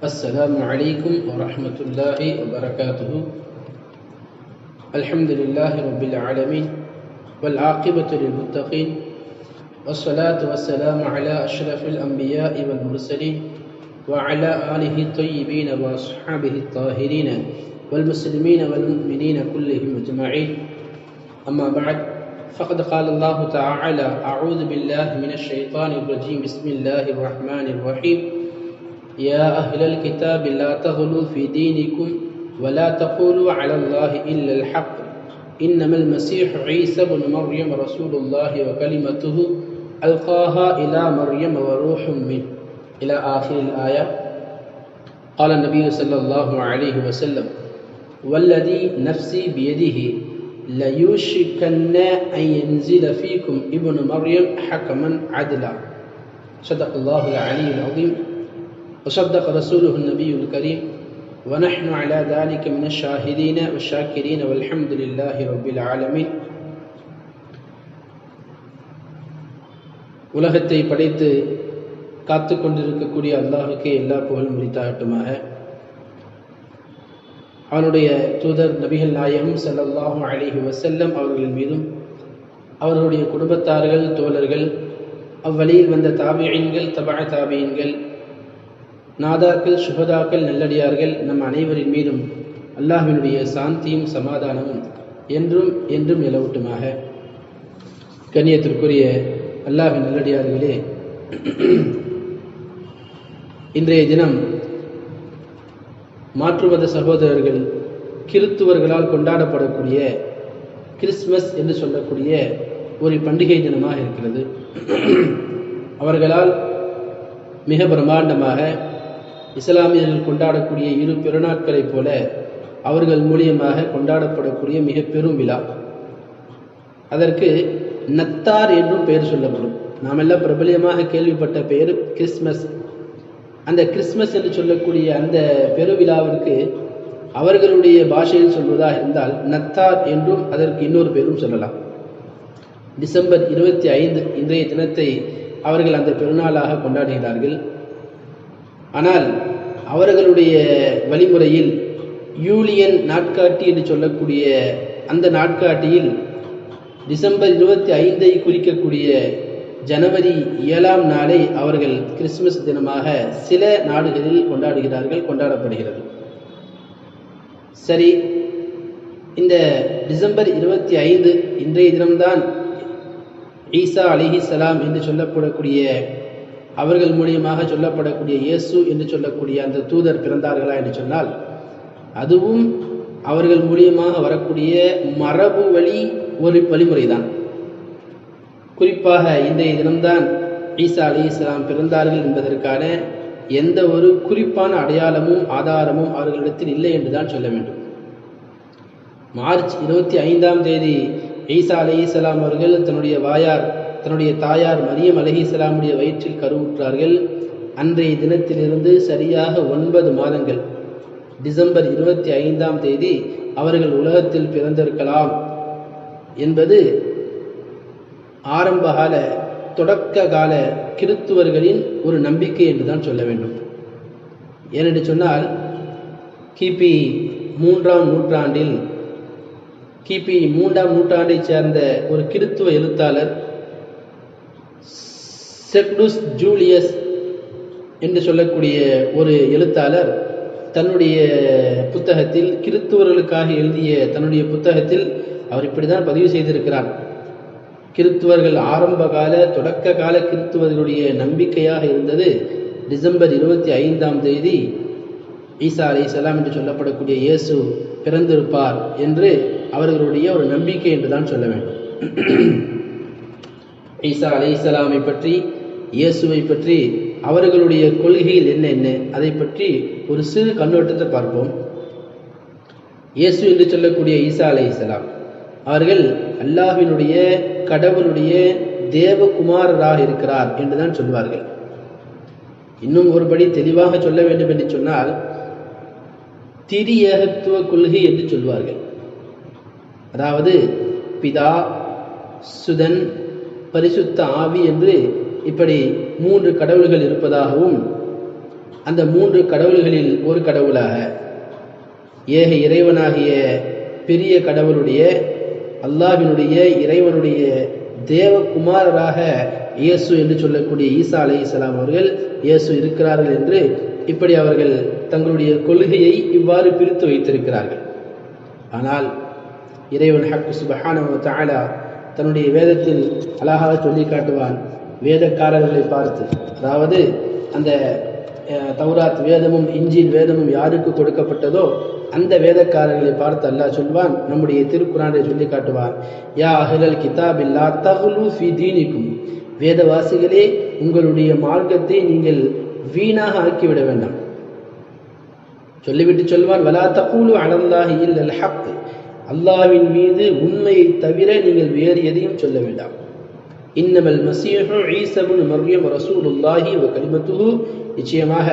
السلام عليكم ورحمة الله وبركاته. الحمد لله رب العالمين والعاقبة للمتقين والصلاة والسلام على أشرف الأنبياء والمرسلين وعلى آله الطيبين وأصحابه الطاهرين والمسلمين والمؤمنين كلهم أجمعين. أما بعد فقد قال الله تعالى أعوذ بالله من الشيطان الرجيم. بسم الله الرحمن الرحيم. يا أهل الكتاب لا تغلوا في دينكم ولا تقولوا على الله إلا الحق. إنما المسيح عيسى بن مريم رسول الله وكلمته ألقاها إلى مريم وروح منه. إلى آخر الآية. قال النبي صلى الله عليه وسلم والذي نفسي بيده ليوشكن أن ينزل فيكم ابن مريم حكما عدلا. صدق الله العلي العظيم. وصدق رسوله النبي الكريم ونحن على ذلك من الشاهدين والشاكرين والحمد لله رب العالمين உலகத்தை படைத்து காத்து கொண்டிருக்கக்கூடிய அல்லாஹுக்கே எல்லா புகழும் முடித்தாகட்டுமாக அவனுடைய தூதர் நபிகள் நாயகம் சல்லல்லாஹும் அலிஹி வசல்லம் அவர்களின் மீதும் அவர்களுடைய குடும்பத்தார்கள் தோழர்கள் அவ்வழியில் வந்த தாபியன்கள் தபா தாபியன்கள் நாதாக்கள் சுபதாக்கள் நல்லடியார்கள் நம் அனைவரின் மீதும் அல்லாஹினுடைய சாந்தியும் சமாதானமும் என்றும் என்றும் நிலவட்டுமாக. கண்ணியத்திற்குரிய அல்லாஹின் நல்லடியார்களே இன்றைய தினம் மாற்றுமத சகோதரர்கள் கிறித்துவர்களால் கொண்டாடப்படக்கூடிய கிறிஸ்மஸ் என்று சொல்லக்கூடிய ஒரு பண்டிகை தினமாக இருக்கிறது. அவர்களால் மிக பிரம்மாண்டமாக இஸ்லாமியர்கள் கொண்டாடக்கூடிய இரு பெருநாட்களைப் போல அவர்கள் மூலியமாக கொண்டாடப்படக்கூடிய மிக பெரும் விழா. அதற்கு நத்தார் என்றும் பெயர் சொல்லப்படும். நாம் எல்லாம் பிரபலியமாக கேள்விப்பட்ட பெயர் கிறிஸ்மஸ். அந்த கிறிஸ்மஸ் என்று சொல்லக்கூடிய அந்த பெருவிழாவிற்கு அவர்களுடைய பாஷையில் சொல்வதாக இருந்தால் நத்தார் என்றும் அதற்கு இன்னொரு பேரும் சொல்லலாம். டிசம்பர் இருபத்தி ஐந்து இன்றைய தினத்தை அவர்கள் அந்த பெருநாளாக கொண்டாடுகிறார்கள். ஆனால் அவர்களுடைய வழிமுறையில் யூலியன் நாட்காட்டி என்று சொல்லக்கூடிய அந்த நாட்காட்டியில் டிசம்பர் இருபத்தி ஐந்தை குறிக்கக்கூடிய ஜனவரி ஏழாம் நாளை அவர்கள் கிறிஸ்துமஸ் தினமாக சில நாடுகளில் கொண்டாடுகிறார்கள் கொண்டாடப்படுகிறது. சரி இந்த டிசம்பர் இருபத்தி ஐந்து இன்றைய தினம்தான் ஈசா அலிஹி சலாம் என்று சொல்லப்படக்கூடிய அவர்கள் மூலியமாக சொல்லப்படக்கூடிய இயேசு என்று சொல்லக்கூடிய அந்த தூதர் பிறந்தார்களா என்று சொன்னால் அதுவும் அவர்கள் மூலியமாக வரக்கூடிய மரபு வழி ஒரு வழிமுறைதான். குறிப்பாக இன்றைய தினம்தான் ஈசா அலி இஸ்லாம் பிறந்தார்கள் என்பதற்கான எந்த ஒரு குறிப்பான அடையாளமும் ஆதாரமும் அவர்களிடத்தில் இல்லை என்றுதான் சொல்ல வேண்டும். மார்ச் இருபத்தி ஐந்தாம் தேதி ஈசா அலி இஸ்லாம் அவர்கள் தன்னுடைய வாயார் தன்னுடைய தாயார் மரியம் அலஹி இஸ்லாமுடைய வயிற்றில் கருவுற்றார்கள். அன்றைய தினத்திலிருந்து சரியாக ஒன்பது மாதங்கள். டிசம்பர் இருபத்தி ஐந்தாம் தேதி அவர்கள் உலகத்தில் பிறந்திருக்கலாம் என்பது ஆரம்பகால தொடக்க கால கிறித்துவர்களின் ஒரு நம்பிக்கை என்றுதான் சொல்ல வேண்டும். ஏனென்று சொன்னால் கிபி மூன்றாம் நூற்றாண்டில் கிபி மூன்றாம் நூற்றாண்டைச் சேர்ந்த ஒரு கிறித்துவ எழுத்தாளர் செக்டுஸ் ஜூலியஸ் என்று சொல்லக்கூடிய ஒரு எழுத்தாளர் தன்னுடைய புத்தகத்தில் கிறித்துவர்களுக்காக எழுதிய தன்னுடைய புத்தகத்தில் அவர் இப்படிதான் பதிவு செய்திருக்கிறார். கிறித்துவர்கள் ஆரம்ப கால தொடக்க கால கிறித்துவர்களுடைய நம்பிக்கையாக இருந்தது டிசம்பர் இருபத்தி ஐந்தாம் தேதி ஈசா அலி சலாம் என்று சொல்லப்படக்கூடிய இயேசு பிறந்திருப்பார் என்று அவர்களுடைய ஒரு நம்பிக்கை என்றுதான் சொல்ல வேண்டும். ஈசா அலி பற்றி இயேசுவை பற்றி அவர்களுடைய கொள்கையில் என்ன என்ன அதை பற்றி ஒரு சிறு கண்ணோட்டத்தை பார்ப்போம். இயேசு என்று சொல்லக்கூடிய ஈசா அலை இஸ்லாம் அவர்கள் அல்லாஹினுடைய கடவுளுடைய தேவகுமாரராக இருக்கிறார் என்றுதான் சொல்வார்கள். இன்னும் ஒருபடி தெளிவாக சொல்ல வேண்டும் என்று சொன்னால் திரியகத்துவ கொள்கை என்று சொல்வார்கள். அதாவது பிதா சுதன் பரிசுத்த ஆவி என்று இப்படி மூன்று கடவுள்கள் இருப்பதாகவும் அந்த மூன்று கடவுள்களில் ஒரு கடவுளாக ஏக இறைவனாகிய பெரிய கடவுளுடைய அல்லாவினுடைய இறைவனுடைய தேவகுமாரராக இயேசு என்று சொல்லக்கூடிய ஈசா அலை இஸ்லாம் அவர்கள் இயேசு இருக்கிறார்கள் என்று இப்படி அவர்கள் தங்களுடைய கொள்கையை இவ்வாறு பிரித்து வைத்திருக்கிறார்கள். ஆனால் இறைவன் ஹக்கு சுபஹானஹு வ தன்னுடைய வேதத்தில் அழகாக சொல்லி காட்டுவான் வேதக்காரர்களை பார்த்து அதாவது அந்த தௌராத் வேதமும் இஞ்சில் வேதமும் யாருக்கு கொடுக்கப்பட்டதோ அந்த வேதக்காரர்களை பார்த்து அல்லாஹ் சொல்வான் நம்முடைய திருக்குறானை சொல்லி காட்டுவான் யா அஹ்லல் கிதாபில்லா தகுலு ஃபி தீனிக்கும். வேதவாசிகளே உங்களுடைய மார்க்கத்தை நீங்கள் வீணாக ஆக்கிவிட வேண்டாம். சொல்லிவிட்டு சொல்வான் வலா தகுலு அலல்லாஹி இல்லல் ஹக். அல்லாவின் மீது உண்மையை தவிர நீங்கள் வேறு எதையும் சொல்ல வேண்டாம். இன்னமல் மசீஹு ஈசபுன் மர்யம் ரசூலுல்லாஹி வ கலிமத்துஹு. நிச்சயமாக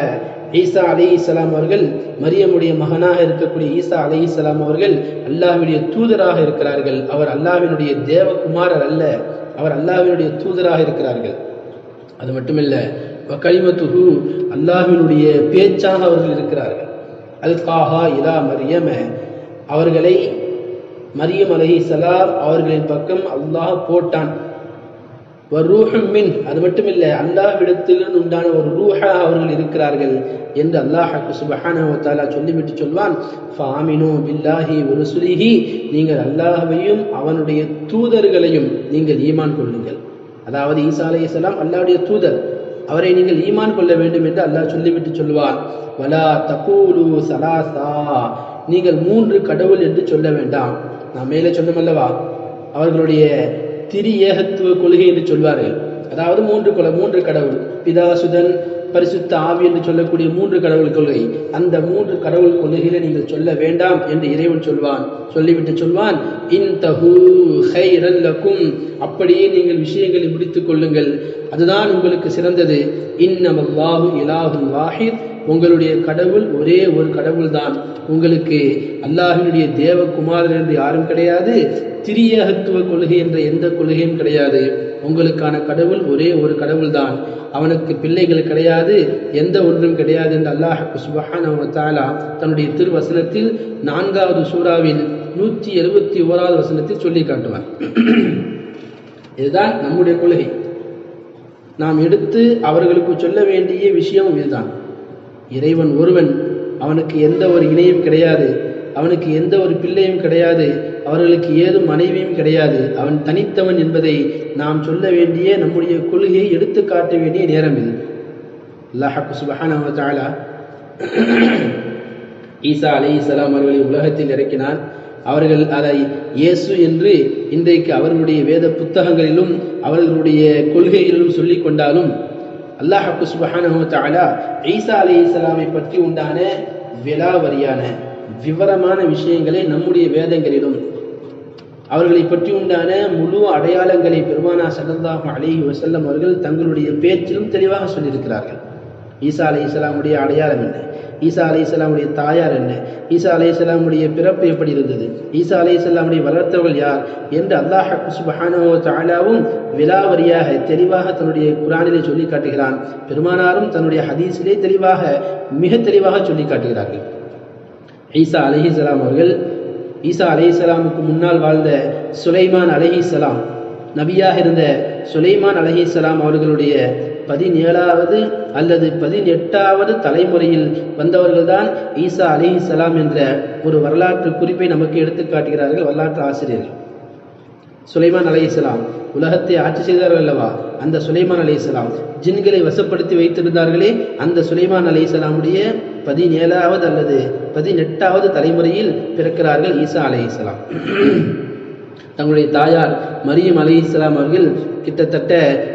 ஈசா அலைஹிஸ்ஸலாம் அவர்கள் மரியமுடைய மகனாக இருக்கக்கூடிய ஈசா அலைஹிஸ்ஸலாம் அவர்கள் அல்லாஹ்வினுடைய தூதராக இருக்கிறார்கள். அவர் அல்லாஹ்வினுடைய தேவகுமாரர் அல்ல. அவர் அல்லாஹ்வினுடைய தூதராக இருக்கிறார்கள். அது மட்டுமில்ல கலிமத்துஹு அல்லாஹ்வினுடைய பேச்சாக அவர்கள் இருக்கிறார்கள். அல்காஹா இலா மரியம. அவர்களை மரியம் அலைஹிஸ்ஸலாம் அவர்களின் பக்கம் அல்லாஹ் போட்டான். மின் அது மட்டுமில்ல அல்லாஹ்விடத்திலிருந்து உண்டான ஒரு ரூஹா அவர்கள் இருக்கிறார்கள் என்று அல்லாஹ் சுபஹானா சொல்லிவிட்டு சொல்வான். ஃபாமினு பில்லாஹி ஒரு ருசுலிஹி. நீங்கள் அல்லாஹையும் அவனுடைய தூதர்களையும் நீங்கள் ஈமான் கொள்ளுங்கள். அதாவது ஈசா அலைஹிஸ்ஸலாம் அல்லாவுடைய தூதர். அவரை நீங்கள் ஈமான் கொள்ள வேண்டும் என்று அல்லாஹ் சொல்லிவிட்டு சொல்வான். வலா தகூலு சலாசா. நீங்கள் மூன்று கடவுள் என்று சொல்ல வேண்டாம். நான் மேலே சொன்னமல்லவா அவர்களுடைய திரி ஏகத்துவ கொள்கை என்று சொல்வார்கள் அதாவது மூன்று கொலை மூன்று கடவுள். பிதாசுதன் பரிசுத்த ஆவி என்று சொல்லக்கூடிய மூன்று கடவுள் கொள்கை. அந்த மூன்று கடவுள் கொள்கையில நீங்கள் சொல்ல வேண்டாம் என்று இறைவன் சொல்வான். சொல்லிவிட்டு சொல்வான் இன் தஹூ அப்படியே நீங்கள் விஷயங்களை முடித்துக் கொள்ளுங்கள். அதுதான் உங்களுக்கு சிறந்தது. இன்னமல்லாஹு இலாஹுன் வாஹித். உங்களுடைய கடவுள் ஒரே ஒரு கடவுள் தான் உங்களுக்கு அல்லாஹினுடைய தேவகுமாரர் என்று யாரும் கிடையாது. திரியகத்துவ கொள்கை என்ற எந்த கொள்கையும் கிடையாது. உங்களுக்கான கடவுள் ஒரே ஒரு கடவுள் தான் அவனுக்கு பிள்ளைகள் கிடையாது எந்த ஒன்றும் கிடையாது என்று அல்லாஹ் சுபஹான் தாலா தன்னுடைய திருவசனத்தில் நான்காவது சூறாவில் நூற்றி எழுபத்தி ஓராவது வசனத்தில் சொல்லி காட்டுவார். இதுதான் நம்முடைய கொள்கை. நாம் எடுத்து அவர்களுக்கு சொல்ல வேண்டிய விஷயம் இதுதான். இறைவன் ஒருவன் அவனுக்கு எந்த ஒரு இணையும் கிடையாது. அவனுக்கு எந்த ஒரு பிள்ளையும் கிடையாது. அவர்களுக்கு ஏதும் மனைவியும் கிடையாது. அவன் தனித்தவன் என்பதை நாம் சொல்ல வேண்டிய நம்முடைய கொள்கையை எடுத்து காட்ட வேண்டிய நேரம் இது. அல்லாஹு சுபஹானஹு ஈசா அலி இஸ்லாம் அவர்களை உலகத்தில் இறக்கினான். அவர்கள் அதை இயேசு என்று இன்றைக்கு அவர்களுடைய வேத புத்தகங்களிலும் அவர்களுடைய கொள்கைகளிலும் சொல்லிக் கொண்டாலும் அல்லாஹ் சுபஹானஹு ஈசா அலி இஸ்லாமை பற்றி உண்டான விலாவரியான விவரமான விஷயங்களை நம்முடைய வேதங்களிலும் அவர்களை பற்றி உண்டான முழு அடையாளங்களை பெருமானா சல்லல்லாஹு அலைஹி வசல்லம் அவர்கள் தங்களுடைய பேச்சிலும் தெளிவாக சொல்லியிருக்கிறார்கள். ஈசா அலைஹிஸ்ஸலாமுடைய அடையாளம் என்ன? ஈசா அலைஹிஸ்ஸலாமுடைய தாயார் என்ன? ஈசா அலைஹிஸ்ஸலாமுடைய பிறப்பு எப்படி இருந்தது? ஈசா அலைஹிஸ்ஸலாமுடைய வளர்த்தவர்கள் யார்? என்று அல்லாஹ் சுப்ஹானஹு வ விலாவரியாக தெளிவாக தன்னுடைய குரானிலே சொல்லி காட்டுகிறான். பெருமானாரும் தன்னுடைய ஹதீஸிலே தெளிவாக மிக தெளிவாக சொல்லி காட்டுகிறார்கள். ஈசா அலைஹிஸ்ஸலாம் அவர்கள் ஈசா அலைஹிஸ்ஸலாமுக்கு முன்னால் வாழ்ந்த சுலைமான் அலைஹிஸ்ஸலாம் நபியாக இருந்த சுலைமான் அலைஹிஸ்ஸலாம் அவர்களுடைய பதினேழாவது அல்லது பதினெட்டாவது தலைமுறையில் வந்தவர்கள்தான் ஈசா சலாம் என்ற ஒரு வரலாற்று குறிப்பை நமக்கு எடுத்து காட்டுகிறார்கள் வரலாற்று ஆசிரியர்கள். சுலைமான் அலைஹிஸ்ஸலாம் உலகத்தை ஆட்சி செய்தார்கள் அல்லவா? அந்த சுலைமான் அலைஹிஸ்ஸலாம் ஜின்களை வசப்படுத்தி வைத்திருந்தார்களே அந்த சுலைமான் அலைஹிஸ்ஸலாமுடைய பதினேழாவது அல்லது பதினெட்டாவது தலைமுறையில் பிறக்கிறார்கள் ஈசா அலைஹிஸ்ஸலாம் தங்களுடைய தாயார் மரியம் அலைஹிஸ்ஸலாம் அவர்கள் கிட்டத்தட்ட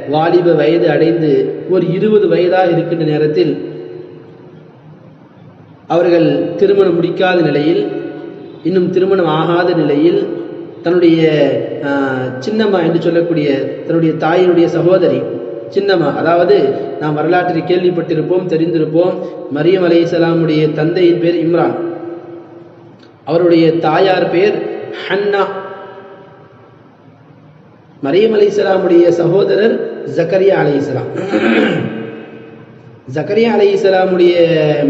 வாலிப வயது அடைந்து ஒரு இருபது வயதாக இருக்கின்ற நேரத்தில் அவர்கள் திருமணம் முடிக்காத நிலையில் இன்னும் திருமணம் ஆகாத நிலையில் தன்னுடைய சின்னம்மா என்று சொல்லக்கூடிய தன்னுடைய தாயினுடைய சகோதரி சின்னம்மா அதாவது நாம் வரலாற்றில் கேள்விப்பட்டிருப்போம் தெரிந்திருப்போம் மரியம் அலைஹிஸ்ஸலாமுடைய தந்தையின் பேர் இம்ரான். அவருடைய தாயார் பேர் ஹன்னா. மரியம் அலைஹிஸ்ஸலாமுடைய சகோதரர் ஜக்கரியா அலைஹிஸ்ஸலாம் ஜக்கரியா அலி இஸ்லாமுடைய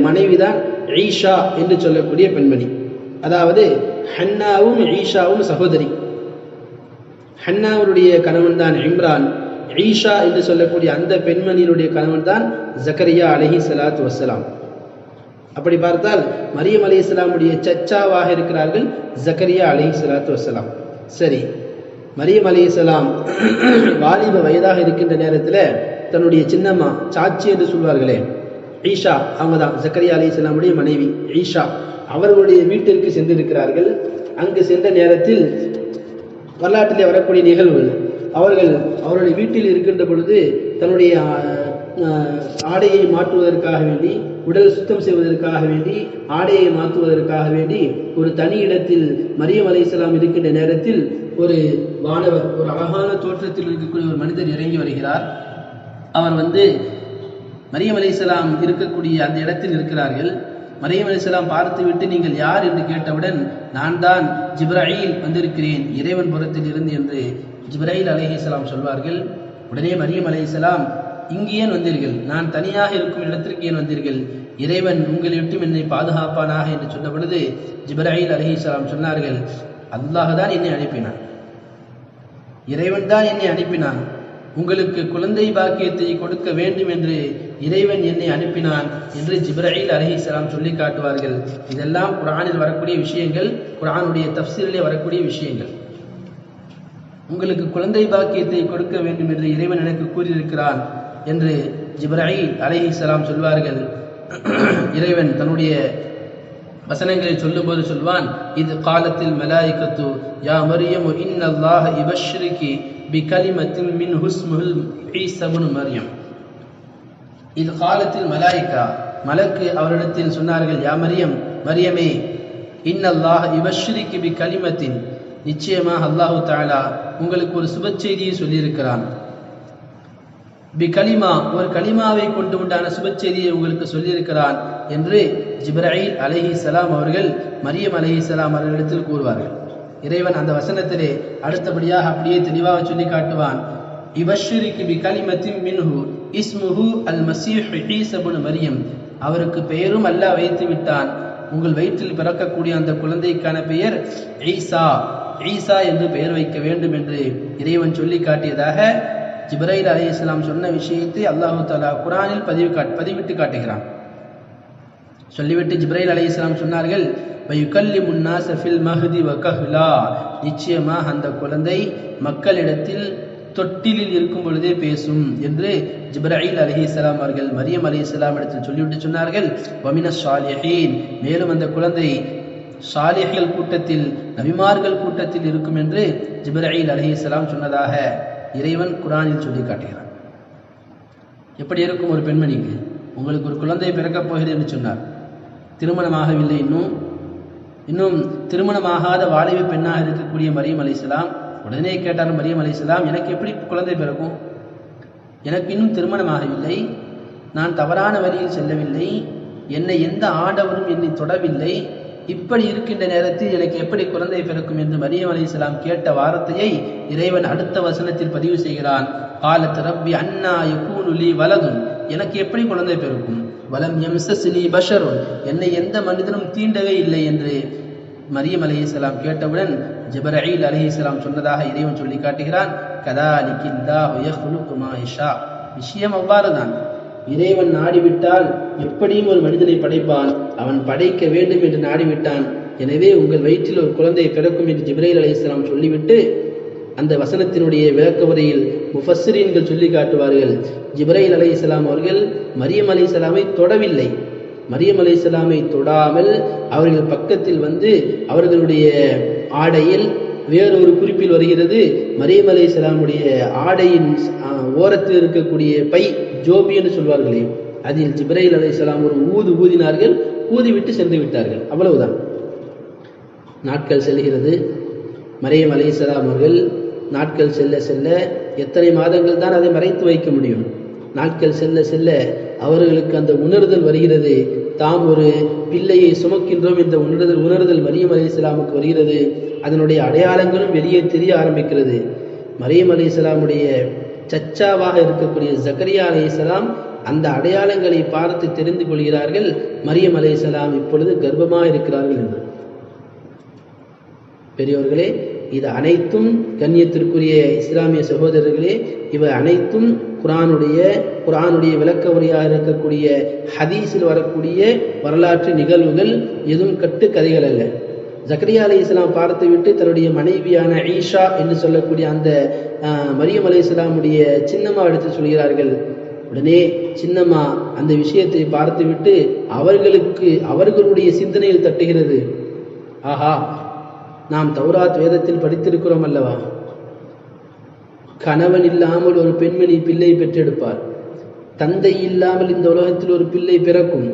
மனைவி தான் ஈஷா என்று சொல்லக்கூடிய பெண்மணி. அதாவது ஹன்னாவும் ஈஷாவும் சகோதரி. ஹன்னாவுடைய கணவன் தான் இம்ரான். ஈஷா என்று சொல்லக்கூடிய அந்த பெண்மணியினுடைய கணவன் தான் ஜக்கரியா அலஹி சலாத்து வசலாம் அப்படி பார்த்தால் மரியம் அலி இஸ்லாமுடைய சச்சாவாக இருக்கிறார்கள் ஜக்கரியா அலி சலாத்து வசலாம் சரி மரியம் அலி இஸ்லாம் வாலிப வயதாக இருக்கின்ற நேரத்தில் தன்னுடைய சின்னம்மா சாச்சி என்று சொல்வார்களே ஈஷா அவங்க தான் ஜக்கரியா அலி இஸ்லாமுடைய மனைவி ஈஷா. அவர்களுடைய வீட்டிற்கு சென்றிருக்கிறார்கள். அங்கு சென்ற நேரத்தில் வரலாற்றிலே வரக்கூடிய நிகழ்வு அவர்கள் அவருடைய வீட்டில் இருக்கின்ற பொழுது தன்னுடைய ஆடையை மாற்றுவதற்காக வேண்டி உடல் சுத்தம் செய்வதற்காக வேண்டி ஆடையை மாற்றுவதற்காக வேண்டி ஒரு தனி இடத்தில் மரியம் அலை இருக்கின்ற நேரத்தில் ஒரு வானவர் ஒரு அழகான தோற்றத்தில் இருக்கக்கூடிய ஒரு மனிதர் இறங்கி வருகிறார். அவர் வந்து மரியம் அலை இருக்கக்கூடிய அந்த இடத்தில் இருக்கிறார்கள். மரியம் அலிஸ்லாம் பார்த்துவிட்டு நீங்கள் யார்? என்று கேட்டவுடன் நான் தான் ஜிப்ராயில் வந்திருக்கிறேன். இறைவன் புறத்தில் இருந்து என்று ஜிப்ராயில் அலிஹிஸ்லாம் சொல்வார்கள் உடனே மரியம் அலிஸ்லாம் இங்கு ஏன் வந்தீர்கள்? நான் தனியாக இருக்கும் இடத்திற்கு ஏன் வந்தீர்கள்? இறைவன் உங்களை விட்டும் என்னை பாதுகாப்பானாக? என்று சொன்ன பொழுது ஜிப்ராஹில் அலஹி இஸ்லாம் சொன்னார்கள் அல்லாஹ் தான் என்னை அனுப்பினான். இறைவன் தான் என்னை அனுப்பினான். உங்களுக்கு குழந்தை பாக்கியத்தை கொடுக்க வேண்டும் என்று இறைவன் என்னை அனுப்பினான் என்று ஜிப்ராஹில் அலஹி இஸ்லாம் சொல்லி காட்டுவார்கள். இதெல்லாம் குரானில் வரக்கூடிய விஷயங்கள் குரானுடைய தப்சீரிலே வரக்கூடிய விஷயங்கள். உங்களுக்கு குழந்தை பாக்கியத்தை கொடுக்க வேண்டும் என்று இறைவன் எனக்கு கூறியிருக்கிறான் என்று ஜிப்ராயில் சலாம் சொல்வார்கள். இறைவன் தன்னுடைய வசனங்களை சொல்லும்போது சொல்வான் இது காலத்தில் மலாய்கத்து யா மரியம் இன்னல்லாஹ இபஷ்ரிகி பிகலிமத்தில் மின் ஹுஸ்முல் ஈசபுன் மரியம். இது காலத்தில் மலாய்கா மலக்கு அவரிடத்தில் சொன்னார்கள் யா மரியம் மரியமே இன்னல்லாஹ் இபஷ்ரிக்கு பி கலிமத்தின் நிச்சயமாக அல்லாஹு தாலா உங்களுக்கு ஒரு சுப செய்தியை சொல்லியிருக்கிறான். பி கலிமா ஒரு கலிமாவை கொண்டு உண்டான சுப செய்தியை உங்களுக்கு சொல்லியிருக்கிறான் என்று ஜிப்ராயில் அலஹி சலாம் அவர்கள் மரியம் அலஹி சலாம் அவர்களிடத்தில் கூறுவார்கள். இறைவன் அந்த வசனத்திலே அடுத்தபடியாக அப்படியே தெளிவாக சொல்லி காட்டுவான். இவஷ்ரிக்கு பி கலிமத்தின் மின்ஹு இஸ்முஹு அல் மசீஹ் ஈசபுன் மரியம். அவருக்கு பெயரும் அல்லாஹ் வைத்து விட்டான். உங்கள் வயிற்றில் பிறக்கக்கூடிய அந்த குழந்தைக்கான பெயர் ஈசா. ஈசா என்று பெயர் வைக்க வேண்டும் என்று இறைவன் சொல்லி காட்டியதாக ஜிப்ரைல் அலி இஸ்லாம் சொன்ன விஷயத்தை அல்லாஹு தாலா குரானில் பதிவு காட் பதிவிட்டு காட்டுகிறான். சொல்லிவிட்டு ஜிப்ரைல் அலி இஸ்லாம் சொன்னார்கள் வயுகல்லி முன்னா சஃபில் மஹதி வகஹ்லா நிச்சயமாக அந்த குழந்தை மக்களிடத்தில் தொட்டிலில் இருக்கும் பொழுதே பேசும் என்று ஜிப்ராயில் அலஹி இஸ்லாம் அவர்கள் மரியம் அலி இஸ்லாம் இடத்தில் சொல்லிவிட்டு சொன்னார்கள் வமின சாலிஹீன் மேலும் அந்த குழந்தை சாலிஹிகள் கூட்டத்தில் நபிமார்கள் கூட்டத்தில் இருக்கும் என்று ஜிப்ரஹீல் அலஹி இஸ்லாம் சொன்னதாக இறைவன் குரானில் சொல்லி காட்டுகிறான். எப்படி இருக்கும் ஒரு பெண்மணிக்கு உங்களுக்கு ஒரு குழந்தை பிறக்கப் போகிறது என்று சொன்னார். திருமணமாகவில்லை இன்னும். இன்னும் திருமணமாகாத வாலிப பெண்ணாக இருக்கக்கூடிய மரியம் அலி இஸ்லாம் உடனே கேட்டார் மரியம் அலி இஸ்லாம் எனக்கு எப்படி குழந்தை பிறக்கும்? எனக்கு இன்னும் திருமணமாகவில்லை. நான் தவறான வழியில் செல்லவில்லை. என்னை எந்த ஆண்டவரும் என்னை தொடவில்லை. இப்படி இருக்கின்ற நேரத்தில் எனக்கு எப்படி குழந்தை பிறக்கும் என்று மரியம் அலி இஸ்லாம் கேட்ட வார்த்தையை இறைவன் அடுத்த வசனத்தில் பதிவு செய்கிறான். காலத்து ரப்பி அண்ணா யக்கூனுலி வலதும் எனக்கு எப்படி குழந்தை பிறக்கும்? வலம் எம்சஸ்னி பஷருன். என்னை எந்த மனிதனும் தீண்டவே இல்லை என்று மரியம் அலி இஸ்லாம் கேட்டவுடன் ஜிபரீல் அலி இஸ்லாம் சொன்னதாக இறைவன் சொல்லி காட்டுகிறான். கதா கதாலிக்கில்லா விஷயம் அவ்வாறுதான். இறைவன் நாடிவிட்டால் எப்படியும் ஒரு மனிதனை படைப்பான். அவன் படைக்க வேண்டும் என்று நாடிவிட்டான். எனவே உங்கள் வயிற்றில் ஒரு குழந்தை பிறக்கும் என்று ஜிப்ரைல் அலி சொல்லிவிட்டு அந்த வசனத்தினுடைய விளக்க உரையில் முஃபஸ்ரீன்கள் சொல்லி காட்டுவார்கள். ஜிப்ரைல் அலி இஸ்லாம் அவர்கள் மரியம் அலி இஸ்லாமை தொடவில்லை. மரியம் அலி இஸ்லாமை தொடாமல் அவர்கள் பக்கத்தில் வந்து அவர்களுடைய ஆடையில் வேறொரு குறிப்பில் வருகிறது. மரியம் அலி இஸ்லாமுடைய ஆடையின் ஓரத்தில் இருக்கக்கூடிய பை ஜோபி என்று சொல்வார்களே அதில் ஜிப்ரைல் அலை இஸ்லாம் ஒரு ஊது ஊதினார்கள் ஊதிவிட்டு சென்று விட்டார்கள். அவ்வளவுதான். நாட்கள் செல்கிறது. மரியம் அலி இஸ்லாம் அவர்கள் நாட்கள் செல்ல செல்ல எத்தனை மாதங்கள் தான் அதை மறைத்து வைக்க முடியும். நாட்கள் செல்ல செல்ல அவர்களுக்கு அந்த உணர்தல் வருகிறது. தாம் ஒரு பிள்ளையை சுமக்கின்றோம் என்ற உணர்தல் உணர்தல் மரியம் அலி இஸ்லாமுக்கு வருகிறது. அதனுடைய அடையாளங்களும் வெளியே தெரிய ஆரம்பிக்கிறது. மரியம் அலி இஸ்லாமுடைய சச்சாவாக இருக்கக்கூடிய ஜக்கரியா அலி அந்த அடையாளங்களை பார்த்து தெரிந்து கொள்கிறார்கள். மரியம் அலைஹிஸ்ஸலாம் இப்பொழுது கர்ப்பமாக இருக்கிறார்கள் என்று. பெரியோர்களே இது அனைத்தும் கண்ணியத்திற்குரிய இஸ்லாமிய சகோதரர்களே இவை அனைத்தும் குரானுடைய குரானுடைய விளக்க உரையாக இருக்கக்கூடிய ஹதீஸில் வரக்கூடிய வரலாற்று நிகழ்வுகள் எதுவும் கட்டுக்கதைகள் அல்ல. ஜக்கரியா அலி இஸ்லாம் பார்த்து விட்டு தன்னுடைய மனைவியான ஈஷா என்று சொல்லக்கூடிய அந்த ஆஹ், மரியம் அலி இஸ்லாமுடைய சின்னம்மா எடுத்து சொல்கிறார்கள். உடனே சின்னம்மா அந்த விஷயத்தை பார்த்துவிட்டு அவர்களுக்கு அவர்களுடைய சிந்தனையில் தட்டுகிறது. ஆஹா நாம் தௌராத் வேதத்தில் படித்திருக்கிறோம் அல்லவா? கணவன் இல்லாமல் ஒரு பெண்மணி பிள்ளை பெற்றெடுப்பார். தந்தை இல்லாமல் இந்த உலகத்தில் ஒரு பிள்ளை பிறக்கும்.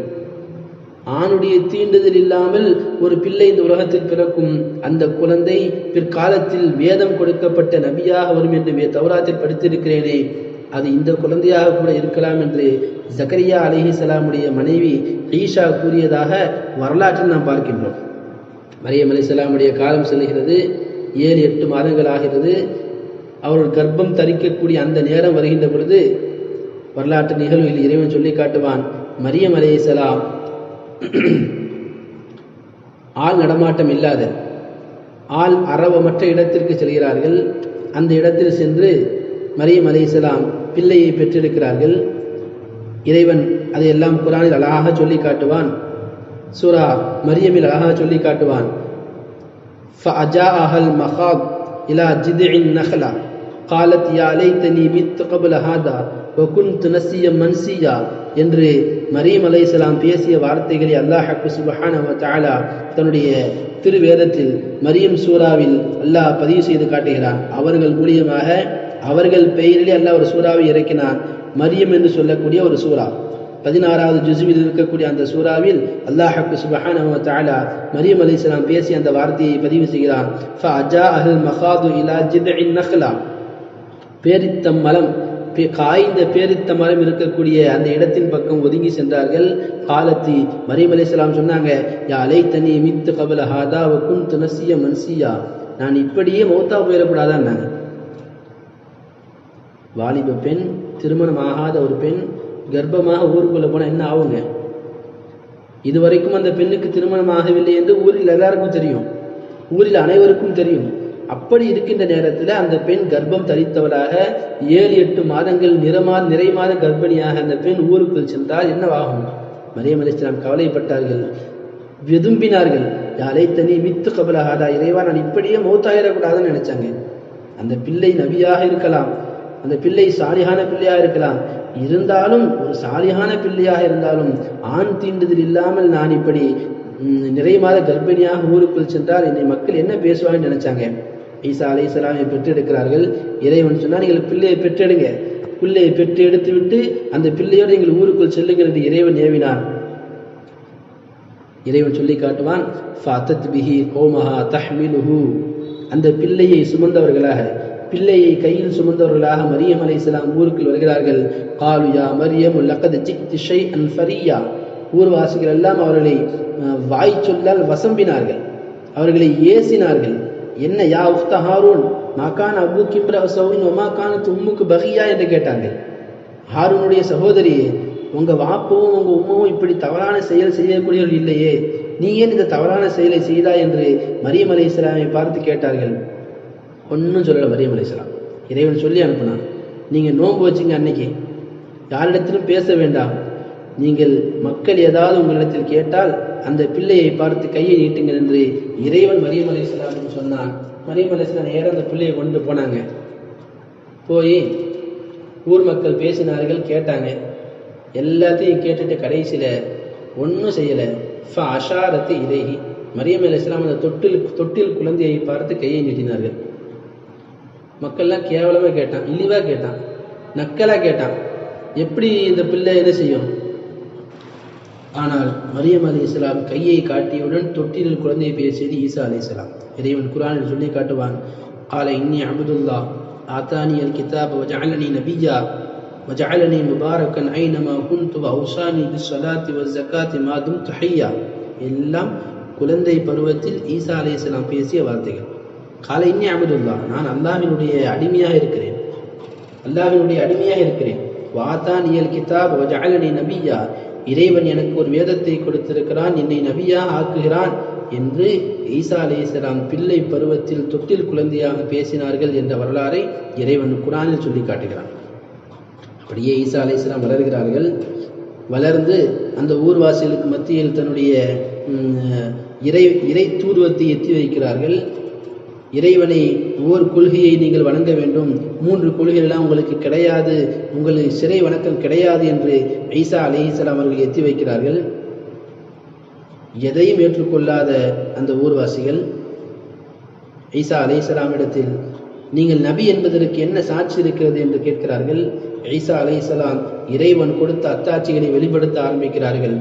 ஆணுடைய தீண்டுதல் இல்லாமல் ஒரு பிள்ளை இந்த உலகத்தில் பிறக்கும். அந்த குழந்தை பிற்காலத்தில் வேதம் கொடுக்கப்பட்ட நபியாக வரும் என்று வே- தௌராத்தில் படித்திருக்கிறேனே. அது இந்த குழந்தையாக கூட இருக்கலாம் என்று ஜக்கரியா அலிஹிசலாமுடைய மனைவி ஈஷா கூறியதாக வரலாற்றில் நாம் பார்க்கின்றோம். மரியம் அலிசலாமுடைய காலம் செல்கிறது. ஏழு எட்டு மாதங்கள் ஆகிறது. அவர்கள் கர்ப்பம் தரிக்கக்கூடிய அந்த நேரம் வருகின்ற பொழுது வரலாற்று நிகழ்வில் இறைவன் சொல்லி காட்டுவான். மரியம் அலைஹிஸ்ஸலாம் ஆள் நடமாட்டம் இல்லாத ஆள் அரவமற்ற இடத்திற்கு செல்கிறார்கள் அந்த இடத்தில் சென்று மரியம் அலைஹிஸ்ஸலாம் பிள்ளையை பெற்றெடுக்கிறார்கள் இறைவன் அதையெல்லாம் குரானில் அழகாக சொல்லி காட்டுவான் சூரா மரியமில் அழகாக சொல்லி காட்டுவான் فأجاءها المخاض إلى جذع النخلة قالت يا ليتني مت قبل هذا وكنت نسيا منسيا என்று மரியம் அலை இஸ்லாம் பேசிய வார்த்தைகளை அல்லாஹ் சுப்ஹானஹு வ தன்னுடைய திருவேதத்தில் மரியம் சூராவில் அல்லாஹ் பதிவு செய்து காட்டுகிறான். அவர்கள் மூலியமாக அவர்கள் பெயரிலே அல்லாஹ் ஒரு சூறாவை இறக்கினான். மரியம் என்று சொல்லக்கூடிய ஒரு சூறா. பதினாறாவது ஜுசுவில் இருக்கக்கூடிய அந்த சூறாவில் அல்லாஹ் சுபஹானஹு வ தஆலா மரியம் இஸ்லாம் பேசிய அந்த வார்த்தையை பதிவு செய்கிறான். ஃபஅஜாஅஹல் இலா நஹ்லா. பேரித்தம் மலம் காய்ந்த பேரித்த மரம் இருக்கக்கூடிய அந்த இடத்தின் பக்கம் ஒதுங்கி சென்றார்கள். காலத்தி மரியம் அலைஹிஸ்ஸலாம் சொன்னாங்க யா அலை தனி மித்து கபல ஹாதாவுக்கும் வ மன்சியா. நான் இப்படியே மௌத்தா போயிடக்கூடாதான்னாங்க வாலிப பெண் திருமணம் ஆகாத ஒரு பெண் கர்ப்பமாக ஊருக்குள்ள போனால் என்ன ஆகுங்க? இதுவரைக்கும் அந்த பெண்ணுக்கு திருமணம் ஆகவில்லை என்று ஊரில் எல்லாருக்கும் தெரியும். ஊரில் அனைவருக்கும் தெரியும். அப்படி இருக்கின்ற நேரத்தில் அந்த பெண் கர்ப்பம் தரித்தவளாக ஏழு எட்டு மாதங்கள் நிறமா நிறைமாத கர்ப்பிணியாக அந்த பெண் ஊருக்குள் சென்றால் என்னவாகும்? மரியம் அலிஸ்லாம் கவலைப்பட்டார்கள். விரும்பினார்கள் யாரை தனி மித்து கபலாகாதா இறைவா நான் இப்படியே மௌத்தாயிடக்கூடாதுன்னு நினைச்சாங்க. அந்த பிள்ளை நபியாக இருக்கலாம். அந்த பிள்ளை சாலியான பிள்ளையாக இருக்கலாம். இருந்தாலும் ஒரு சாலியான பிள்ளையாக இருந்தாலும் ஆண் தீண்டுதல் இல்லாமல் நான் இப்படி நிறைய நிறை மாத கர்ப்பிணியாக ஊருக்குள் சென்றால் என்னை மக்கள் என்ன பேசுவாங்கன்னு நினைச்சாங்க? ஈசா அலை சலாமை பெற்றெடுக்கிறார்கள். இறைவன் சொன்னால் நீங்கள் பிள்ளையை பெற்றெடுங்க. பிள்ளையை பெற்று எடுத்து விட்டு அந்த பிள்ளையோடு நீங்கள் ஊருக்குள் செல்லுங்கள் என்று இறைவன் ஏவினான். இறைவன் சொல்லி காட்டுவான் ஃபாத்தத் பிஹி கோமஹா தஹ்மிலுஹு. அந்த பிள்ளையை சுமந்தவர்களாக பிள்ளையை கையில் சுமந்தவர்களாக மரியம் அலைஹிஸ்ஸலாம் ஊருக்குள் வருகிறார்கள். காலுயா மரியம் மரியம் லக்கத் திஷை அன் ஃபரியா. ஊர்வாசிகள் எல்லாம் அவர்களை வாய் சொல்லால் வசம்பினார்கள். அவர்களை ஏசினார்கள். என்ன யா உஃப்த ஹாரூன்? மாகான் அபு கிம்ரா சௌவின் ஒமாக்கான தும்முக்கு பகியா? என்று கேட்டாங்க ஹாரூனுடைய சகோதரியே உங்க வாப்பவும் உங்க உம்மாவும் இப்படி தவறான செயல் செய்யக்கூடியவர்கள் இல்லையே. நீ ஏன் இந்த தவறான செயலை செய்தா என்று மரியம் அலை இஸ்லாமை பார்த்து கேட்டார்கள். ஒன்றும் சொல்லலை மரியம் அலை இஸ்லாம் இறைவன் சொல்லி அனுப்புனான். நீங்கள் நோன்பு வச்சுங்க அன்னைக்கு. யாரிடத்திலும் பேச வேண்டாம். நீங்கள் மக்கள் ஏதாவது உங்களிடத்தில் கேட்டால் அந்த பிள்ளையை பார்த்து கையை நீட்டுங்கள் என்று இறைவன் மரியம் அலை இஸ்லாம் சொன்னான். மரியம் அலை இஸ்லாம் நேரம் அந்த பிள்ளையை கொண்டு போனாங்க. போய் ஊர் மக்கள் பேசினார்கள் கேட்டாங்க. எல்லாத்தையும் கேட்டுட்டு கடைசியில் ஒன்றும் செய்யலை. ஃப அஷாரத்து இறைகி மரியம் அலி இஸ்லாம் அந்த தொட்டில் தொட்டில் குழந்தையை பார்த்து கையை நீட்டினார்கள். மக்கள்லாம் கேவலமாக கேட்டான் இழிவாக கேட்டான் நக்கலாக கேட்டான். எப்படி இந்த பிள்ளை என்ன செய்யும்? ஆனால் மரியம் அலி இஸ்லாம் கையை காட்டியவுடன் தொட்டிலில் குழந்தையை பேசியது ஈசா அலி இஸ்லாம் இறைவன் குரானில் சொல்லி காட்டுவான் قال إني عبد الله آتاني الكتاب وجعلني نبيا وجعلني مباركا أينما كنت وأوصاني بالصلاة والزكاة ما دمت حيا எல்லாம் குழந்தை பருவத்தில் ஈசா அலைஹிஸ்ஸலாம் பேசிய வார்த்தைகள் காலை இன்னி அபதுல்லா நான் அல்லாஹ்வினுடைய அடிமையாக இருக்கிறேன் அல்லாஹ்வினுடைய அடிமையாக இருக்கிறேன் வாதான் இயல் கிதாப் வஜஅலனி நபியா இறைவன் எனக்கு ஒரு வேதத்தை கொடுத்திருக்கிறான் என்னை நபியா ஆக்குகிறான் என்று ஈசா அலைஹிஸ்ஸலாம் பிள்ளை பருவத்தில் தொட்டில் குழந்தையாக பேசினார்கள் என்ற வரலாறை இறைவன் குரானில் சொல்லி காட்டுகிறான். அப்படியே ஈசா அலைஹிஸ்ஸலாம் வளர்கிறார்கள். வளர்ந்து அந்த ஊர்வாசிகளுக்கு மத்தியில் தன்னுடைய இறை இறை தூர்வத்தை எத்தி வைக்கிறார்கள். இறைவனை ஒவ்வொரு கொள்கையை நீங்கள் வணங்க வேண்டும். மூன்று கொள்கைகள்லாம் உங்களுக்கு கிடையாது. உங்களுக்கு சிறை வணக்கம் கிடையாது என்று ஈசா அலிஹிஸ்லாம் அவர்கள் எத்தி வைக்கிறார்கள். எதையும் ஏற்றுக்கொள்ளாத அந்த ஊர்வாசிகள் ஈசா இடத்தில் நீங்கள் நபி என்பதற்கு என்ன சாட்சி இருக்கிறது என்று கேட்கிறார்கள். ஈசா அலைஹிஸ்ஸலாம் இறைவன் கொடுத்த அத்தாட்சிகளை வெளிப்படுத்த ஆரம்பிக்கிறார்கள்.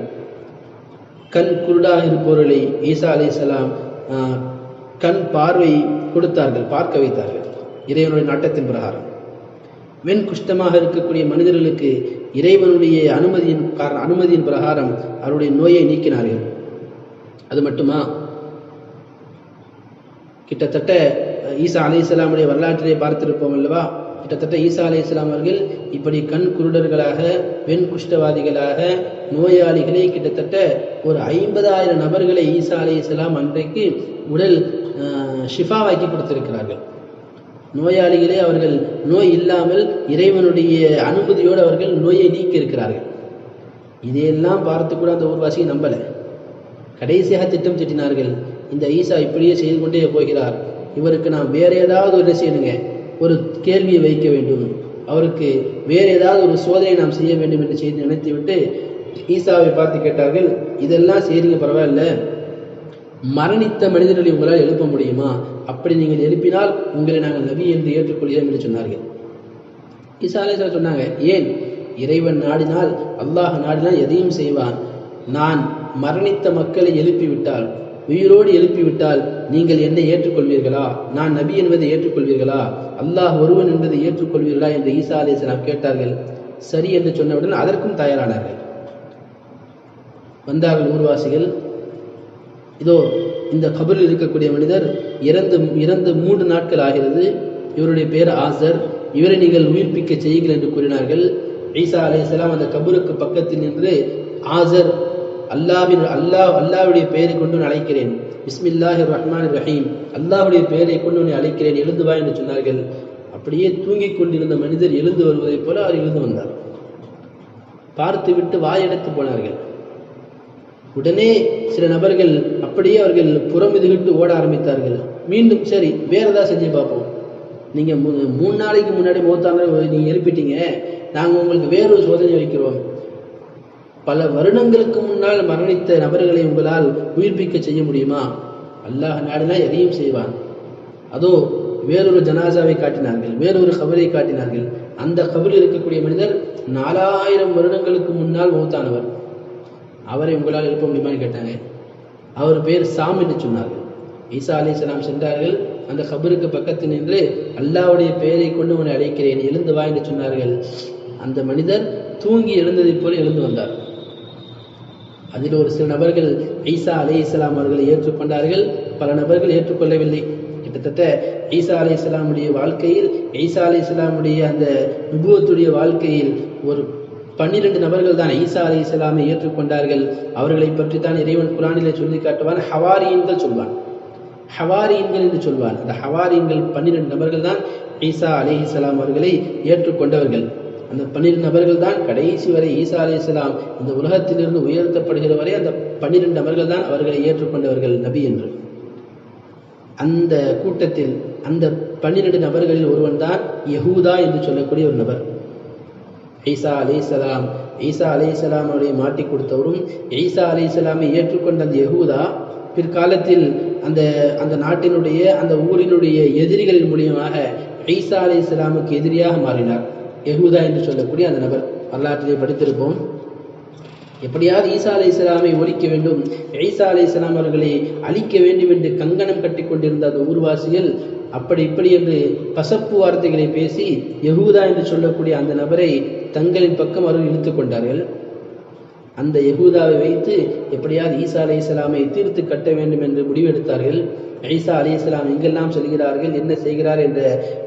கண் குருடாக இருப்பவர்களை ஈசா அலைஹிஸ்ஸலாம் ஆஹ், கண் பார்வை கொடுத்தார்கள் பார்க்க வைத்தார்கள். இறைவனுடைய நாட்டத்தின் பிரகாரம். வெண் குஷ்டமாக இருக்கக்கூடிய மனிதர்களுக்கு இறைவனுடைய அனுமதியின் அனுமதியின் பிரகாரம் அவருடைய நோயை நீக்கினார்கள். அது மட்டுமா? கிட்டத்தட்ட ஈசா அலி இஸ்லாமுடைய வரலாற்றிலே பார்த்திருப்போம் அல்லவா? கிட்டத்தட்ட ஈசா அலைஹிஸ்ஸலாம் அவர்கள் இப்படி கண் குருடர்களாக வெண் குஷ்டவாதிகளாக நோயாளிகளை கிட்டத்தட்ட ஒரு ஐம்பதாயிரம் நபர்களை ஈசா அலைஹிஸ்ஸலாம் அன்றைக்கு உடல் ஷிஃபாவாக்கி கொடுத்திருக்கிறார்கள். நோயாளிகளே அவர்கள் நோய் இல்லாமல் இறைவனுடைய அனுமதியோடு அவர்கள் நோயை நீக்கி இருக்கிறார்கள் இதையெல்லாம் பார்த்து கூட அந்த ஊர்வாசியை நம்பலை. கடைசியாக திட்டம் திட்டினார்கள் இந்த ஈசா இப்படியே செய்து கொண்டே போகிறார். இவருக்கு நாம் வேற ஏதாவது ஒரு செய்யணுங்க ஒரு கேள்வியை வைக்க வேண்டும். அவருக்கு வேற ஏதாவது ஒரு சோதனை நாம் செய்ய வேண்டும் என்று செய்து நினைத்துவிட்டு ஈசாவை பார்த்து கேட்டார்கள். இதெல்லாம் செய்றீங்க பரவாயில்ல. மரணித்த மனிதர்களை உங்களால் எழுப்ப முடியுமா? அப்படி நீங்கள் எழுப்பினால் உங்களை நாங்கள் நபி என்று ஏற்றுக்கொள்கிறோம் என்று சொன்னார்கள். ஈசா சொன்னாங்க ஏன்? இறைவன் நாடினால் அல்லாஹ் நாடினால் எதையும் செய்வான். நான் மரணித்த மக்களை எழுப்பிவிட்டால் உயிரோடு எழுப்பிவிட்டால் நீங்கள் என்னை ஏற்றுக்கொள்வீர்களா? நான் நபி என்பதை ஏற்றுக்கொள்வீர்களா? அல்லாஹ் ஒருவன் என்பதை ஏற்றுக்கொள்வீர்களா? என்று ஈசா அலைஹிஸ்ஸலாம் கேட்டார்கள். சரி என்று சொன்னவுடன் அதற்கும் தயாரானார்கள். வந்தார்கள் ஊர்வாசிகள் இதோ இந்த கபரில் இருக்கக்கூடிய மனிதர் இறந்து இறந்து மூன்று நாட்கள் ஆகிறது. இவருடைய பெயர் ஆசர். இவரை நீங்கள் உயிர்ப்பிக்க செய்யுங்கள் என்று கூறினார்கள். ஈசா அலைஹிஸ்ஸலாம் அந்த கபருக்கு பக்கத்தில் நின்று ஆசர் அல்லாவின் அல்லாஹ் அல்லாவுடைய பெயரை கொண்டு நான் அழைக்கிறேன். பிஸ்மில்லாஹி ரஹ்மான் ரஹீம் அல்லாஹ்வுடைய பெயரை கொண்டு உன்னை அழைக்கிறேன். எழுந்து வா என்று சொன்னார்கள். அப்படியே தூங்கிக் கொண்டிருந்த மனிதர் எழுந்து வருவதைப் போல அவர் எழுந்து வந்தார். பார்த்துவிட்டு வாயெடுத்து போனார்கள். உடனே சில நபர்கள் அப்படியே அவர்கள் புறமிதுகிட்டு ஓட ஆரம்பித்தார்கள். மீண்டும் சரி வேற ஏதாவது செஞ்சு பார்ப்போம். நீங்க மூணு நாளைக்கு முன்னாடி மூத்தாங்க நீங்க எழுப்பிட்டீங்க. நாங்க உங்களுக்கு வேறொரு சோதனை வைக்கிறோம். பல வருடங்களுக்கு முன்னால் மரணித்த நபர்களை உங்களால் உயிர்ப்பிக்க செய்ய முடியுமா? அல்லாஹ் நாடுனா எதையும் செய்வான். அதோ வேறொரு ஜனாசாவை காட்டினார்கள் வேறொரு கபரை காட்டினார்கள். அந்த கபரில் இருக்கக்கூடிய மனிதர் நாலாயிரம் வருடங்களுக்கு முன்னால் மௌத்தானவர் அவரை உங்களால் எழுப்ப முடியுமான்னு கேட்டாங்க. அவர் பேர் சாம் என்று சொன்னார்கள் ஈசா அலைஹிஸ்ஸலாம் சென்றார்கள். அந்த கபருக்கு பக்கத்தில் நின்று அல்லாவுடைய பெயரை கொண்டு உன்னை அழைக்கிறேன் எழுந்து வா என்று சொன்னார்கள். அந்த மனிதர் தூங்கி எழுந்ததைப் போல எழுந்து வந்தார். அதில் ஒரு சில நபர்கள் ஈசா அலைஹிஸ்ஸலாம் அவர்களை ஏற்றுக்கொண்டார்கள். பல நபர்கள் ஏற்றுக்கொள்ளவில்லை. கிட்டத்தட்ட ஈசா இஸ்லாமுடைய வாழ்க்கையில் ஈசா இஸ்லாமுடைய அந்த நுபுவத்துடைய வாழ்க்கையில் ஒரு பன்னிரண்டு நபர்கள் தான் ஈசா அலைஹிஸ்ஸலாமை ஏற்றுக்கொண்டார்கள். அவர்களை பற்றி தான் இறைவன் குரானிலே சொல்லி காட்டுவான். ஹவாரியன்கள் சொல்வான். ஹவாரியன்கள் என்று சொல்வான். அந்த ஹவாரியன்கள் பன்னிரண்டு நபர்கள் தான் ஈசா அலைஹிஸ்ஸலாம் அவர்களை ஏற்றுக்கொண்டவர்கள். அந்த பன்னிரண்டு நபர்கள் தான் கடைசி வரை ஈசா அலைஹிஸ்ஸலாம் இந்த உலகத்திலிருந்து உயர்த்தப்படுகிற வரை அந்த பன்னிரண்டு நபர்கள் தான் அவர்களை ஏற்றுக்கொண்டவர்கள் நபி என்று. அந்த கூட்டத்தில் அந்த பன்னிரண்டு நபர்களில் ஒருவன் தான் யஹூதா என்று சொல்லக்கூடிய ஒரு நபர். ஈசா அலைஹிஸ்ஸலாம் ஈசா அலைஹிஸ்ஸலாம் அவரை மாட்டி கொடுத்தவரும் ஈசா அலைஹிஸ்ஸலாமை ஏற்றுக்கொண்ட அந்த யஹூதா பிற்காலத்தில் அந்த அந்த நாட்டினுடைய அந்த ஊரினுடைய எதிரிகளின் மூலியமாக ஈசா அலைஹிஸ்ஸலாமுக்கு எதிரியாக மாறினார். யகூதா என்று சொல்லக்கூடிய அந்த நபர். வரலாற்றிலே படித்திருப்போம். எப்படியாவது ஈசா அலி இஸ்லாமை ஒழிக்க வேண்டும். ஈசா அலி இஸ்லாம் அவர்களை அழிக்க வேண்டும் என்று கங்கணம் கட்டி கொண்டிருந்த அந்த ஊர்வாசிகள் அப்படி இப்படி என்று பசப்பு வார்த்தைகளை பேசி யகூதா என்று சொல்லக்கூடிய அந்த நபரை தங்களின் பக்கம் அவர்கள் இழுத்துக் கொண்டார்கள். அந்த யகூதாவை வைத்து எப்படியாவது ஈசா அலி இஸ்லாமை தீர்த்து கட்ட வேண்டும் என்று முடிவெடுத்தார்கள். ஐசா அலி இஸ்லாம் எங்கெல்லாம் செல்கிறார்கள் என்ன செய்கிறார் என்ற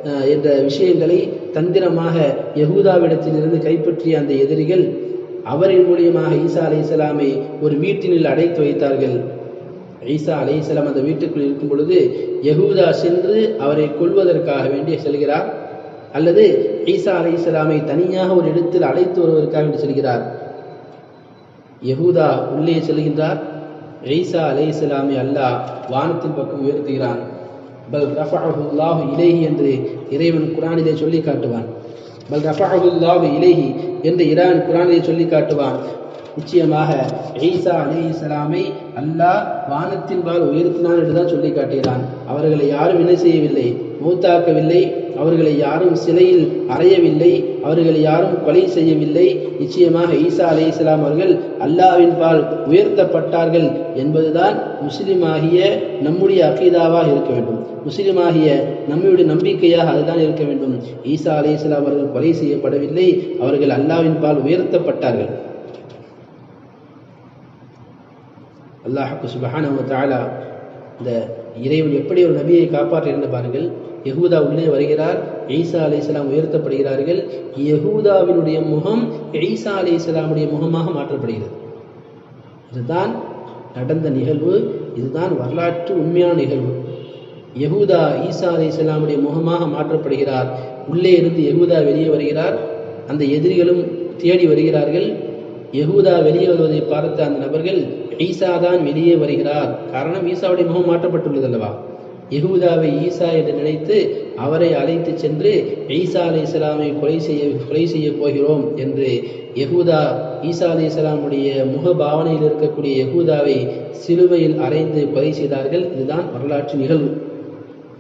அஹ், என்ற விஷயங்களை தந்திரமாக யகூதாவிடத்திலிருந்து கைப்பற்றிய அந்த எதிரிகள் அவரின் மூலியமாக ஈசா அலி இஸ்லாமை ஒரு வீட்டினில் அடைத்து வைத்தார்கள். ஈசா அலி இஸ்லாம் அந்த வீட்டுக்குள் இருக்கும் பொழுது யகூதா சென்று அவரை கொல்வதற்காக வேண்டி செல்கிறார். அல்லது ஈசா அலி இஸ்லாமை தனியாக ஒரு இடத்தில் அழைத்து வருவதற்காக வேண்டி செல்கிறார். யகூதா உள்ளே செல்கின்றார். ஈசா அலை இஸ்லாமை அல்லாஹ் வானத்தின் பக்கம் உயர்த்துகிறான். பல் ரஃபாஹுல்லாஹு இலைஹி என்று இறைவன் குரானிலே சொல்லி காட்டுவான். பல் ரஃபாஹுல்லாஹு இலைஹி என்று இறைவன் குரானிலே சொல்லி காட்டுவான். நிச்சயமாக ஈசா அலி இஸ்லாமை அல்லாஹ் வானத்தின் பால் உயர்த்தினான் என்று தான் சொல்லி காட்டுகிறான் அவர்களை யாரும் என்ன செய்யவில்லை? மூத்தாக்கவில்லை. அவர்களை யாரும் சிலையில் அறையவில்லை. அவர்களை யாரும் கொலை செய்யவில்லை. நிச்சயமாக ஈசா அலி இஸ்லாம் அவர்கள் அல்லாவின் பால் உயர்த்தப்பட்டார்கள் என்பதுதான் முஸ்லிமாகிய நம்முடைய அகீதாவாக இருக்க வேண்டும். முஸ்லிமாகிய நம்முடைய நம்பிக்கையாக அதுதான் இருக்க வேண்டும். ஈசா அலி இஸ்லாம் அவர்கள் கொலை செய்யப்படவில்லை. அவர்கள் அல்லாவின் பால் உயர்த்தப்பட்டார்கள். அல்லாஹுக்கு சுபஹான தாலா இந்த இறைவன் எப்படி ஒரு நபியை காப்பாற்றுகிறது பாருங்கள். யகூதா உள்ளே வருகிறார். ஈசா அலைஹிஸ்ஸலாம் உயர்த்தப்படுகிறார்கள். யகூதாவினுடைய முகம் ஈசா அலைஹிஸ்ஸலாமுடைய முகமாக மாற்றப்படுகிறது. இதுதான் நடந்த நிகழ்வு. இதுதான் வரலாற்று உண்மையான நிகழ்வு. யகூதா ஈசா இஸ்லாமுடைய முகமாக மாற்றப்படுகிறார். உள்ளே இருந்து யகூதா வெளியே வருகிறார். அந்த எதிரிகளும் தேடி வருகிறார்கள். யகூதா வெளியே வருவதை பார்த்த அந்த நபர்கள் ஈசா தான் வெளியே வருகிறார். காரணம் ஈசாவுடைய முகம் மாற்றப்பட்டுள்ளது அல்லவா? யகூதாவை ஈசா என்று நினைத்து அவரை அழைத்து சென்று ஈசா அலை இஸ்லாமை கொலை செய்ய கொலை செய்ய போகிறோம் என்று யகூதா ஈசா அலி இஸ்லாமுடைய முக பாவனையில் இருக்கக்கூடிய யகூதாவை சிலுவையில் அறைந்து கொலை செய்தார்கள். இதுதான் வரலாற்று நிகழ்வு.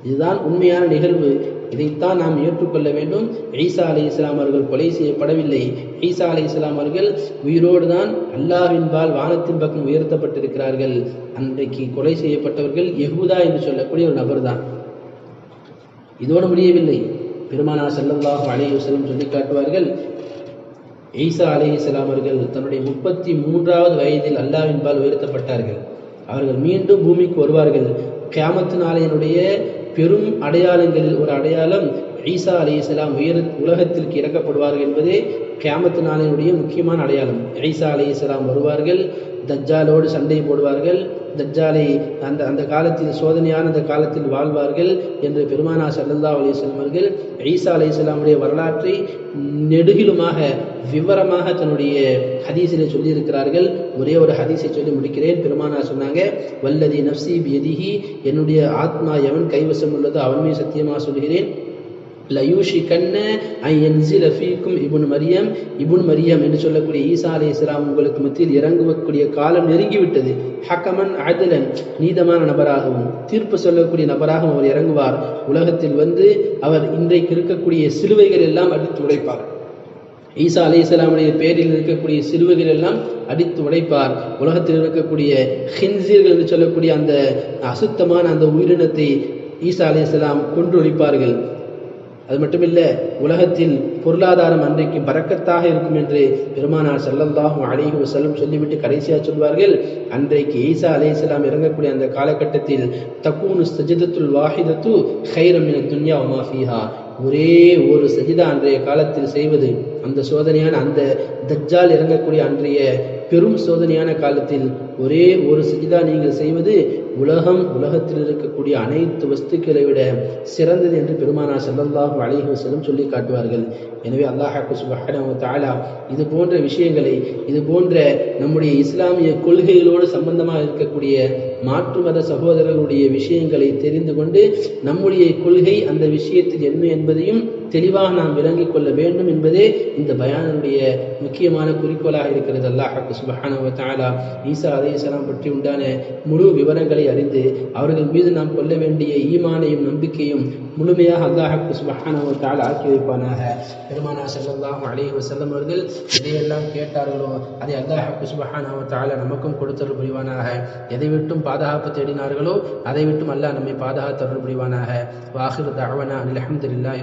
இதுதான் உண்மையான நிகழ்வு. இதைத்தான் நாம் ஏற்றுக்கொள்ள வேண்டும். ஈசா அலி இஸ்லாம் அவர்கள் கொலை செய்யப்படவில்லை. ஈசா அலி இஸ்லாம் அவர்கள் உயிரோடு தான் அல்லாஹ்வின்பால் வானத்தின் பக்கம் உயர்த்தப்பட்டிருக்கிறார்கள். அன்றைக்கு கொலை செய்யப்பட்டவர்கள் யகுதா என்று சொல்லக்கூடிய ஒரு நபர் தான் இதோடு முடியவில்லை. பெருமானார் ஸல்லல்லாஹு அலைஹி வஸல்லம் சொல்லி காட்டுவார்கள் ஈசா அலைஹிஸ்ஸலாம் அவர்கள் தன்னுடைய முப்பத்தி மூன்றாவது வயதில் அல்லாவின்பால் உயர்த்தப்பட்டார்கள். அவர்கள் மீண்டும் பூமிக்கு வருவார்கள். கியாமத்து நாளையினுடைய பெரும் அடையாளங்களில் ஒரு அடையாளம் ஈசா அலைஹிஸ்ஸலாம் உயர் உலகத்திற்கு இறக்கப்படுவார்கள் என்பதே கேமத்து நாளினுடைய முக்கியமான அடையாளம். ஈசா அலைஹிஸ்ஸலாம் வருவார்கள் தஜ்ஜாலோடு சண்டை போடுவார்கள் தஜ்ஜாலை அந்த அந்த காலத்தில் சோதனையான அந்த காலத்தில் வாழ்வார்கள் என்று பெருமானா சல்லல்லா அலிஸ்லாம் அவர்கள் ஈசா இஸ்லாமுடைய வரலாற்றை நெடுகிலுமாக விவரமாக தன்னுடைய ஹதீஸிலே சொல்லியிருக்கிறார்கள். ஒரே ஒரு ஹதீஸை சொல்லி முடிக்கிறேன். பெருமானா சொன்னாங்க வல்லதி நப்சி பியதிஹி என்னுடைய ஆத்மா எவன் கைவசம் உள்ளதோ அவன் மீது சத்தியமாக சொல்கிறேன் லயூஷிகன்ன ஐ என்சில ஃபீக்கும் இபுன் மரியம் இபுன் மரியம் என்று சொல்லக்கூடிய ஈசா அலி இஸ்லாம் உங்களுக்கு மத்தியில் இறங்குவக்கூடிய காலம் நெருங்கிவிட்டது. ஹக்கமன் அதலன் நீதமான நபராகவும் தீர்ப்பு சொல்லக்கூடிய நபராகவும் அவர் இறங்குவார். உலகத்தில் வந்து அவர் இன்றைக்கு இருக்கக்கூடிய சிலுவைகள் எல்லாம் அடித்து உடைப்பார். ஈசா அலி இஸ்லாமுடைய பேரில் இருக்கக்கூடிய சிலுவைகள் எல்லாம் அடித்து உடைப்பார். உலகத்தில் இருக்கக்கூடிய ஹின்சீர்கள் என்று சொல்லக்கூடிய அந்த அசுத்தமான அந்த உயிரினத்தை ஈசா அலி இஸ்லாம் கொன்றொழிப்பார்கள் அது மட்டுமில்லை உலகத்தில் பொருளாதாரம் அன்றைக்கு பறக்கத்தாக இருக்கும் என்று பெருமானார் செல்லந்தாகும் அலைஹி செல்லும் சொல்லிவிட்டு கடைசியாக சொல்வார்கள் அன்றைக்கு ஈசா இஸ்லாம் இறங்கக்கூடிய அந்த காலகட்டத்தில் தக்கூனு சஜிதத்துல் வாஹிதத்து ஹைரம் என துன்யா உமாஃபிஹா ஒரே ஒரு சஜிதா அன்றைய காலத்தில் செய்வது அந்த சோதனையான அந்த தஜ்ஜால் இறங்கக்கூடிய அன்றைய பெரும் சோதனையான காலத்தில் ஒரே ஒரு சிஜிதா நீங்கள் செய்வது உலகம் உலகத்தில் இருக்கக்கூடிய அனைத்து வஸ்துக்களை விட சிறந்தது என்று பெருமானா ஸல்லல்லாஹு அழகி செல்லும் சொல்லி காட்டுவார்கள். எனவே அல்லாஹாக்கு சுபஹானஹு தஆலா இது போன்ற விஷயங்களை இது போன்ற நம்முடைய இஸ்லாமிய கொள்கைகளோடு சம்பந்தமாக இருக்கக்கூடிய மாற்று மத சகோதரர்களுடைய விஷயங்களை தெரிந்து கொண்டு நம்முடைய கொள்கை அந்த விஷயத்தில் என்ன என்பதையும் தெளிவாக நாம் விளங்கிக் கொள்ள வேண்டும் என்பதே இந்த பயானுடைய முக்கியமான குறிக்கோளாக இருக்கிறது. அல்லாஹாக்கு சுபஹானஹு தாலா ஈசா அலைஹிஸ்ஸலாம் பற்றி உண்டான முழு விவரங்களை அறிந்து அவர்கள் மீது நாம் கொள்ள வேண்டிய ஈமானையும் நம்பிக்கையும் முழுமையாக அல்லாஹாக்கு சுபஹானஹு தஆலா ஆக்கி வைப்பானாக. பெருமானா ஸல்லல்லாஹு அலைஹி வசல்லம் அவர்கள் எதையெல்லாம் கேட்டார்களோ அதை அல்லாஹாக்கு சுபஹானஹு தஆலா நமக்கும் கொடுத்தல் புரிவானாக. எதை விட்டும் பாதுகாப்பு தேடினார்களோ அதை விட்டும் அல்லாஹ் நம்மை பாதுகாத்தருள் புரிவானாக. வாஹிரு தஅவனா அல்ஹம்துலில்லாஹி